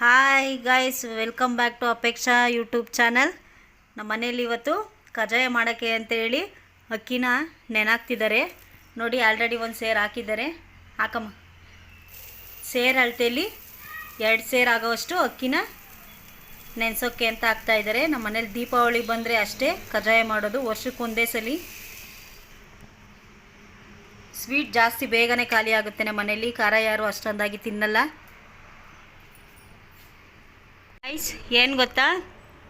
Hi guys welcome back to Apeksha YouTube channel ನಮ್ಮ ಮನೇಲಿ ಇವತ್ತು ಕಜಾಯ ಮಾಡೋಕ್ಕೆ ಅಂತೇಳಿ ಅಕ್ಕಿನ ನೆನಾಕ್ತಿದ್ದಾರೆ. ನೋಡಿ ಆಲ್ರೆಡಿ ಒಂದು ಸೇರು ಹಾಕಿದ್ದಾರೆ. ಹಾಕಮ್ಮ. ಸೇರ್ ಅಳತೆಯಲ್ಲಿ ಎರಡು ಸೇರು ಆಗೋವಷ್ಟು ಅಕ್ಕಿನ ನೆನೆಸೋಕ್ಕೆ ಅಂತ ಹಾಕ್ತಾಯಿದ್ದಾರೆ ನಮ್ಮ ಮನೇಲಿ ದೀಪಾವಳಿ ಬಂದರೆ ಅಷ್ಟೇ ಕಜಾಯ ಮಾಡೋದು. ವರ್ಷಕ್ಕೆ ಒಂದೇ ಸಲ. ಸ್ವೀಟ್ ಜಾಸ್ತಿ ಬೇಗನೆ ಖಾಲಿ ಆಗುತ್ತೆ ನಮ್ಮ ಮನೇಲಿ ಖಾರ ಯಾರು ಅಷ್ಟೊಂದಾಗಿ ತಿನ್ನಲ್ಲ. ಐಸ್ ಏನು ಗೊತ್ತಾ?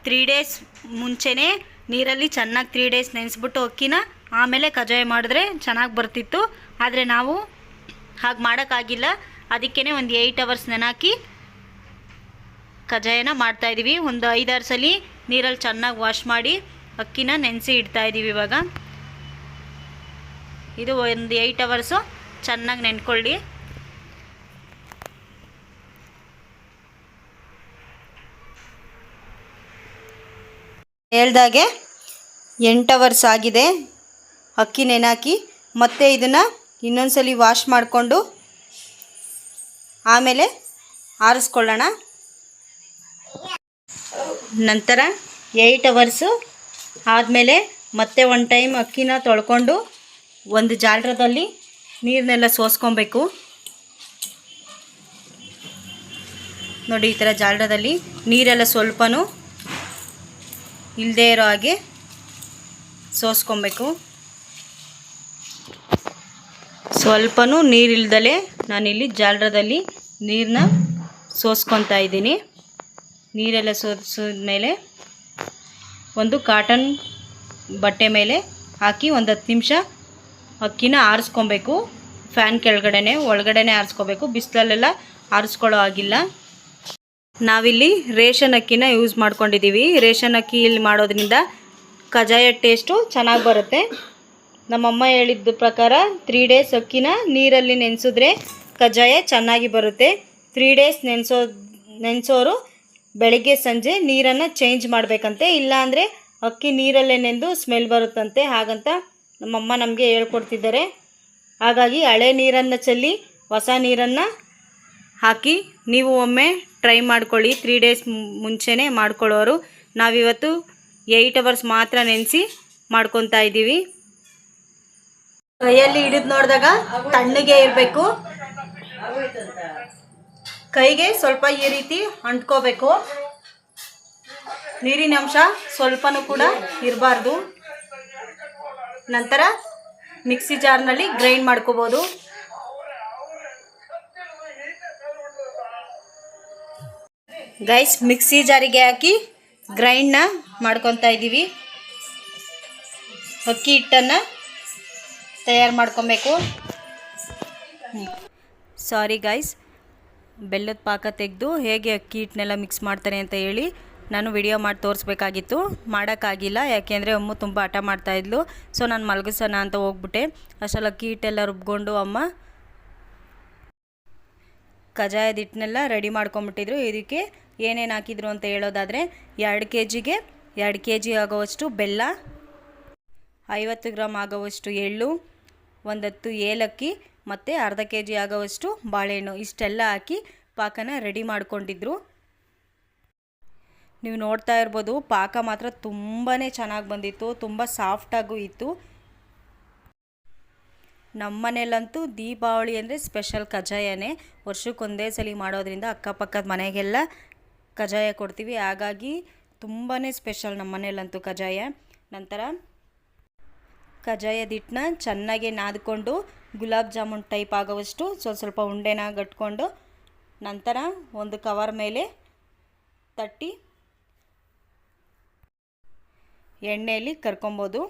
ತ್ರೀ ಡೇಸ್ ಮುಂಚೆನೇ ನೀರಲ್ಲಿ ಚೆನ್ನಾಗಿ ತ್ರೀ ಡೇಸ್ ನೆನೆಸ್ಬಿಟ್ಟು ಅಕ್ಕಿನ ಆಮೇಲೆ ಕಜಾಯ ಮಾಡಿದ್ರೆ ಚೆನ್ನಾಗಿ ಬರ್ತಿತ್ತು. ಆದರೆ ನಾವು ಹಾಗೆ ಮಾಡೋಕ್ಕಾಗಿಲ್ಲ. ಅದಕ್ಕೇ ಒಂದು ಏಯ್ಟ್ ಅವರ್ಸ್ ನೆನಾಕಿ ಕಜಾಯನ ಮಾಡ್ತಾಯಿದ್ದೀವಿ ಒಂದು ಐದಾರು ಸಲ ನೀರಲ್ಲಿ ಚೆನ್ನಾಗಿ ವಾಶ್ ಮಾಡಿ ಅಕ್ಕಿನ ನೆನೆಸಿ ಇಡ್ತಾಯಿದ್ದೀವಿ ಇವಾಗ. ಇದು ಒಂದು ಏಯ್ಟ್ ಅವರ್ಸು ಚೆನ್ನಾಗಿ ನೆನ್ಕೊಳ್ಳಿ. ಹೇಳ್ದಾಗೆ ಎಂಟು ಅವರ್ಸ್ ಆಗಿದೆ. ಅಕ್ಕಿ ನೆನಾಕಿ, ಮತ್ತೆ ಇದನ್ನು ಇನ್ನೊಂದ್ಸಲಿ ವಾಶ್ ಮಾಡಿಕೊಂಡು ಆಮೇಲೆ ಆರಿಸ್ಕೊಳ್ಳೋಣ. ನಂತರ ಏಯ್ಟ್ ಅವರ್ಸು ಆದಮೇಲೆ ಮತ್ತೆ ಒಂದು ಟೈಮ್ ಅಕ್ಕಿನ ತೊಳ್ಕೊಂಡು ಒಂದು ಜಾಲರದಲ್ಲಿ ನೀರನ್ನೆಲ್ಲ ಸೋಸ್ಕೊಬೇಕು. ನೋಡಿ ಈ ಥರ ಜಾಲರದಲ್ಲಿ ನೀರೆಲ್ಲ ಸ್ವಲ್ಪನೂ ಇಲ್ಲದೇ ಇರೋ ಹಾಗೆ ಸೋಸ್ಕೊಬೇಕು. ಸ್ವಲ್ಪನೂ ನೀರಿಲ್ದಲೇ ನಾನಿಲ್ಲಿ ಜಾಲರದಲ್ಲಿ ನೀರನ್ನ ಸೋಸ್ಕೊತಾ ಇದ್ದೀನಿ. ನೀರೆಲ್ಲ ಸೋಸಿದ್ಮೇಲೆ ಒಂದು ಕಾಟನ್ ಬಟ್ಟೆ ಮೇಲೆ ಹಾಕಿ ಒಂದು ಹತ್ತು ನಿಮಿಷ ಅಕ್ಕಿನ ಆರಿಸ್ಕೊಬೇಕು. ಫ್ಯಾನ್ ಕೆಳಗಡೆ ಒಳಗಡೆನೆ ಆರಿಸ್ಕೋಬೇಕು. ಬಿಸಿಲಲ್ಲೆಲ್ಲ ಆರಿಸ್ಕೊಳ್ಳೋ ಆಗಿಲ್ಲ ನಾವಿಲ್ಲಿ ರೇಷನ್ ಅಕ್ಕಿನ ಯೂಸ್ ಮಾಡ್ಕೊಂಡಿದ್ದೀವಿ ರೇಷನ್ ಅಕ್ಕಿ ಇಲ್ಲಿ ಮಾಡೋದ್ರಿಂದ ಕಜಾಯ ಟೇಸ್ಟು ಚೆನ್ನಾಗಿ ಬರುತ್ತೆ. ನಮ್ಮಮ್ಮ ಹೇಳಿದ್ದ ಪ್ರಕಾರ ತ್ರೀ ಡೇಸ್ ಅಕ್ಕಿನ ನೀರಲ್ಲಿ ನೆನೆಸಿದ್ರೆ ಕಜಾಯ ಚೆನ್ನಾಗಿ ಬರುತ್ತೆ. ತ್ರೀ ಡೇಸ್ ನೆನೆಸೋ, ನೆನೆಸೋರು ಬೆಳಗ್ಗೆ ಸಂಜೆ ನೀರನ್ನು ಚೇಂಜ್ ಮಾಡಬೇಕಂತೆ. ಇಲ್ಲಾಂದರೆ ಅಕ್ಕಿ ನೀರಲ್ಲೇ ನೆಂದು ಸ್ಮೆಲ್ ಬರುತ್ತಂತೆ. ಹಾಗಂತ ನಮ್ಮಮ್ಮ ನಮಗೆ ಹೇಳ್ಕೊಡ್ತಿದ್ದಾರೆ. ಹಾಗಾಗಿ ಹಳೆ ನೀರನ್ನು ಚೆಲ್ಲಿ ಹೊಸ ನೀರನ್ನು ಹಾಕಿ ನೀವು ಒಮ್ಮೆ ಟ್ರೈ ಮಾಡ್ಕೊಳ್ಳಿ. ತ್ರೀ ಡೇಸ್ ಮುಂಚೆನೇ ಮಾಡ್ಕೊಳ್ಳೋರು. ನಾವಿವತ್ತು ಏಯ್ಟ್ ಅವರ್ಸ್ ಮಾತ್ರ ನೆನೆಸಿ ಮಾಡ್ಕೊತಾ ಇದ್ದೀವಿ. ಕೈಯಲ್ಲಿ ಹಿಡಿದು ನೋಡಿದಾಗ ತಣ್ಣಗೆ ಇರಬೇಕು. ಕೈಗೆ ಸ್ವಲ್ಪ ಈ ರೀತಿ ಅಂಟ್ಕೋಬೇಕು. ನೀರಿನ ಅಂಶ ಸ್ವಲ್ಪನೂ ಕೂಡ ಇರಬಾರ್ದು. ನಂತರ ಮಿಕ್ಸಿ ಜಾರ್ನಲ್ಲಿ ಗ್ರೈಂಡ್ ಮಾಡ್ಕೋಬೋದು. ಗೈಸ್ ಮಿಕ್ಸಿ ಜಾರಿಗೆ ಹಾಕಿ ಗ್ರೈಂಡ್ನ ಮಾಡ್ಕೊತಾ ಇದ್ದೀವಿ ಅಕ್ಕಿ ಹಿಟ್ಟನ್ನು ತಯಾರು ಮಾಡ್ಕೊಬೇಕು. ಸಾರಿ ಗೈಸ್ ಬೆಲ್ಲದ ಪಾಕ ತೆಗೆದು ಹೇಗೆ ಅಕ್ಕಿ ಹಿಟ್ಟನ್ನೆಲ್ಲ ಮಿಕ್ಸ್ ಮಾಡ್ತಾರೆ ಅಂತ ಹೇಳಿ ನಾನು ವಿಡಿಯೋ ಮಾಡಿ ತೋರಿಸ್ಬೇಕಾಗಿತ್ತು. ಮಾಡೋಕ್ಕಾಗಿಲ್ಲ, ಯಾಕೆಂದರೆ ಅಮ್ಮ ತುಂಬ ಹಠ ಮಾಡ್ತಾಯಿದ್ಲು ಸೊ ನಾನು ಮಲಗಿಸೋಣ ಅಂತ ಹೋಗ್ಬಿಟ್ಟೆ. ಅಷ್ಟೆಲ್ಲ ಅಕ್ಕಿ ಹಿಟ್ಟೆಲ್ಲ ರುಬ್ಕೊಂಡು ಅಮ್ಮ ಕಜಾಯದ ಹಿಟ್ಟನ್ನೆಲ್ಲ ರೆಡಿ ಮಾಡ್ಕೊಂಬಿಟ್ಟಿದ್ರು ಇದಕ್ಕೆ ಏನೇನು ಹಾಕಿದ್ರು ಅಂತ ಹೇಳೋದಾದರೆ ಎರಡು ಕೆ ಜಿಗೆ ಎರಡು ಕೆ ಜಿ ಆಗೋವಷ್ಟು ಬೆಲ್ಲ, ಐವತ್ತು ಗ್ರಾಮ್ ಆಗೋವಷ್ಟು ಎಳ್ಳು, ಒಂದತ್ತು ಏಲಕ್ಕಿ ಮತ್ತು ಅರ್ಧ ಕೆ ಜಿ ಆಗೋವಷ್ಟು ಬಾಳೆಹಣ್ಣು. ಇಷ್ಟೆಲ್ಲ ಹಾಕಿ ಪಾಕನ ರೆಡಿ ಮಾಡಿಕೊಂಡಿದ್ರು. ನೀವು ನೋಡ್ತಾ ಇರ್ಬೋದು, ಪಾಕ ಮಾತ್ರ ತುಂಬಾ ಚೆನ್ನಾಗಿ ಬಂದಿತ್ತು, ತುಂಬ ಸಾಫ್ಟಾಗೂ ಇತ್ತು. ನಮ್ಮ ಮನೇಲಂತೂ ದೀಪಾವಳಿ ಅಂದರೆ ಸ್ಪೆಷಲ್ ಕಜಾಯನೇ ವರ್ಷಕ್ಕೊಂದೇ ಸಲ ಮಾಡೋದ್ರಿಂದ ಅಕ್ಕಪಕ್ಕದ ಮನೆಗೆಲ್ಲ ಕಜಾಯ ಕೊಡ್ತೀವಿ. ಹಾಗಾಗಿ ತುಂಬಾ ಸ್ಪೆಷಲ್ ನಮ್ಮ ಮನೇಲಂತೂ ಕಜ್ಜಾಯ. ನಂತರ ಕಜಾಯದ ಹಿಟ್ಟನ್ನ ಚೆನ್ನಾಗಿ ನಾದ್ಕೊಂಡು ಗುಲಾಬ್ ಜಾಮೂನ್ ಟೈಪ್ ಆಗೋವಷ್ಟು ಸ್ವಲ್ಪ ಸ್ವಲ್ಪ ಉಂಡೆನ ಗಟ್ಕೊಂಡು ನಂತರ ಒಂದು ಕವರ್ ಮೇಲೆ ತಟ್ಟಿ ಎಣ್ಣೆಯಲ್ಲಿ ಕರ್ಕೊಬೋದು.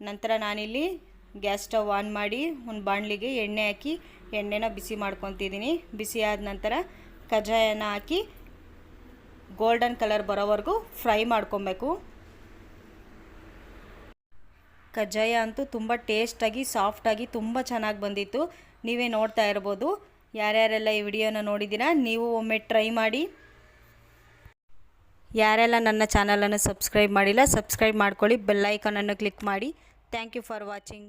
ನಂತರ ನಾನಿಲ್ಲಿ ಗ್ಯಾಸ್ ಸ್ಟವ್ ಆನ್ ಮಾಡಿ ಒಂದು ಬಾಣಲಿಗೆ ಎಣ್ಣೆ ಹಾಕಿ ಎಣ್ಣೆನ ಬಿಸಿ ಮಾಡ್ಕೊತಿದ್ದೀನಿ. ಬಿಸಿ ಆದ ನಂತರ ಕಜ್ಜಾಯನ ಹಾಕಿ ಗೋಲ್ಡನ್ ಕಲರ್ ಬರೋವರೆಗೂ ಫ್ರೈ ಮಾಡ್ಕೊಬೇಕು. ಕಜ್ಜಾಯ ಅಂತೂ ತುಂಬ ಟೇಸ್ಟಾಗಿ, ಸಾಫ್ಟಾಗಿ ತುಂಬ ಚೆನ್ನಾಗಿ ಬಂದಿತ್ತು. ನೀವೇ ನೋಡ್ತಾ ಇರ್ಬೋದು. ಯಾರ್ಯಾರೆಲ್ಲ ಈ ವಿಡಿಯೋನ ನೋಡಿದ್ದೀರಾ, ನೀವು ಒಮ್ಮೆ ಟ್ರೈ ಮಾಡಿ. ಯಾರೆಲ್ಲ ನನ್ನ ಚಾನಲನ್ನು ಸಬ್ಸ್ಕ್ರೈಬ್ ಮಾಡಿಲ್ಲ, ಸಬ್ಸ್ಕ್ರೈಬ್ ಮಾಡ್ಕೊಳ್ಳಿ ಬೆಲ್ಲೈಕನನ್ನು ಕ್ಲಿಕ್ ಮಾಡಿ. Thank you for watching.